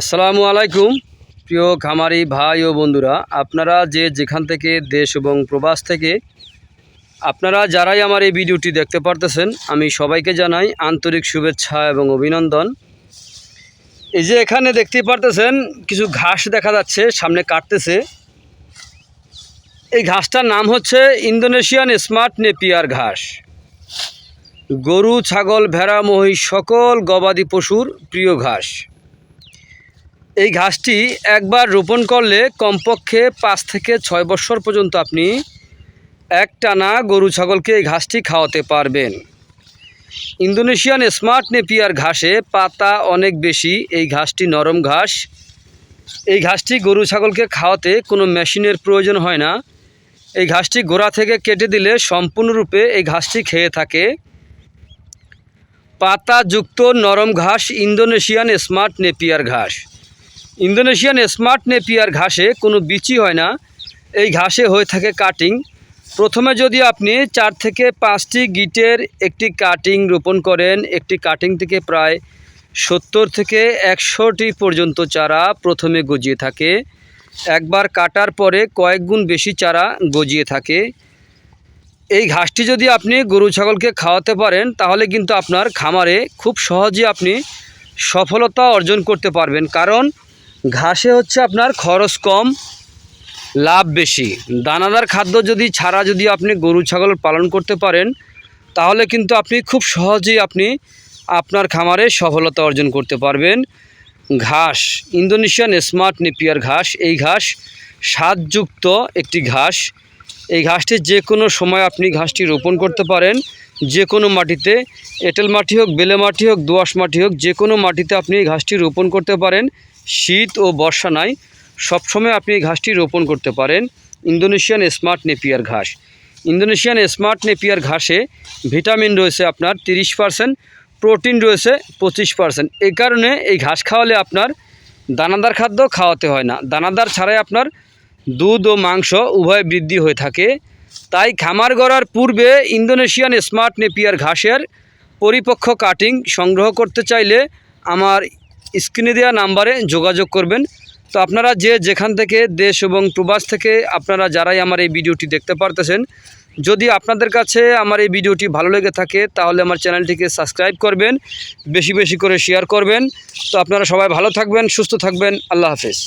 আসসালামু আলাইকুম, প্রিয় খামারি ভাই ও বন্ধুরা। আপনারা যে যেখান থেকে দেশ এবং প্রবাস থেকে, আপনারা যারাই আমার এই ভিডিওটি দেখতে পারতেছেন, আমি সবাইকে জানাই আন্তরিক শুভেচ্ছা এবং অভিনন্দন। এই যে এখানে দেখতে পারতেছেন, কিছু ঘাস দেখা যাচ্ছে, সামনে কাটতেছে। এই ঘাসটার নাম হচ্ছে ইন্দোনেশিয়ান স্মার্ট নেপিয়ার ঘাস। গরু, ছাগল, ভেড়া, মহিষ সকল গবাদি পশুর প্রিয় ঘাস। এই ঘাসটি একবার রোপণ করলে কমপক্ষে পাঁচ থেকে ছয় বছর পর্যন্ত আপনি একটানা গরু ছাগলকে এই ঘাসটি খাওয়াতে পারবেন। ইন্দোনেশিয়ান স্মার্ট নেপিয়ার ঘাসে পাতা অনেক বেশি, এই ঘাসটি নরম ঘাস। এই ঘাসটি গরু ছাগলকে খাওয়াতে কোনো মেশিনের প্রয়োজন হয় না। এই ঘাসটি গোড়া থেকে কেটে দিলে সম্পূর্ণরূপে এই ঘাসটি খেয়ে থাকে। পাতাযুক্ত নরম ঘাস ইন্দোনেশিয়ান স্মার্ট নেপিয়ার ঘাস। ইন্দোনেশিয়ান স্মার্ট নেপিয়ার ঘাসে কোনো বিচি হয় না। এই ঘাসে হয়ে থাকে কাটিং। প্রথমে যদি আপনি চার থেকে পাঁচটি গিটের একটি কাটিং রোপণ করেন, একটি কাটিং থেকে প্রায় সত্তর থেকে একশোটি পর্যন্ত চারা প্রথমে গজিয়ে থাকে। একবার কাটার পরে কয়েক গুণ বেশি চারা গজিয়ে থাকে। এই ঘাসটি যদি আপনি গরু ছাগলকে খাওয়াতে পারেন, তাহলে কিন্তু আপনার খামারে খুব সহজে আপনি সফলতা অর্জন করতে পারবেন। কারণ ঘাসে হচ্ছে আপনার খরচ কম, লাভ বেশি। দানাদার খাদ্য যদি ছাড়া যদি আপনি গরু, ছাগল পালন করতে পারেন, তাহলে কিন্তু আপনি খুব সহজেই আপনি আপনার খামারে সফলতা অর্জন করতে পারবেন। ঘাস, ইন্দোনেশিয়ান স্মার্ট নেপিয়ার ঘাস, এই ঘাস স্বাদযুক্ত একটি ঘাস। এই ঘাসটি যে কোনো সময় আপনি ঘাসটি রোপণ করতে পারেন, যে কোনো মাটিতে, এঁটেল মাটি হোক, বেলে মাটি হোক, দোআঁশ মাটি হোক, যে কোনো মাটিতে আপনি এই ঘাসটি রোপণ করতে পারেন। শীত ও বর্ষা নাই, সবসময় আপনি এই ঘাসটি রোপণ করতে পারেন। ইন্দোনেশিয়ান স্মার্ট নেপিয়ার ঘাস। ইন্দোনেশিয়ান স্মার্ট নেপিয়ার ঘাসে ভিটামিন রয়েছে আপনার তিরিশ পার্সেন্ট, প্রোটিন রয়েছে পঁচিশ পার্সেন্ট। এই কারণে এই ঘাস খাওয়ালে আপনার দানাদার খাদ্য খাওয়াতে হয় না। দানাদার ছাড়াই আপনার দুধ ও মাংস উভয় বৃদ্ধি হয়ে থাকে। তাই খামার গড়ার পূর্বে ইন্দোনেশিয়ান স্মার্ট নেপিয়ার ঘাসের পরিপক্ক কাটিং সংগ্রহ করতে চাইলে আমার স্ক্রিনে দেওয়া নাম্বারে যোগাযোগ করবেন। তো আপনারা যে যেখান থেকে দেশ এবং প্রবাস থেকে আপনারা যারাই আমার এই ভিডিওটি দেখতে পারতেছেন, যদি আপনাদের কাছে আমার এই ভিডিওটি ভালো লেগে থাকে, তাহলে আমার চ্যানেলটিকে সাবস্ক্রাইব করবেন, বেশি বেশি করে শেয়ার করবেন। তো আপনারা সবাই ভালো থাকবেন, সুস্থ থাকবেন, আল্লাহ হাফেজ।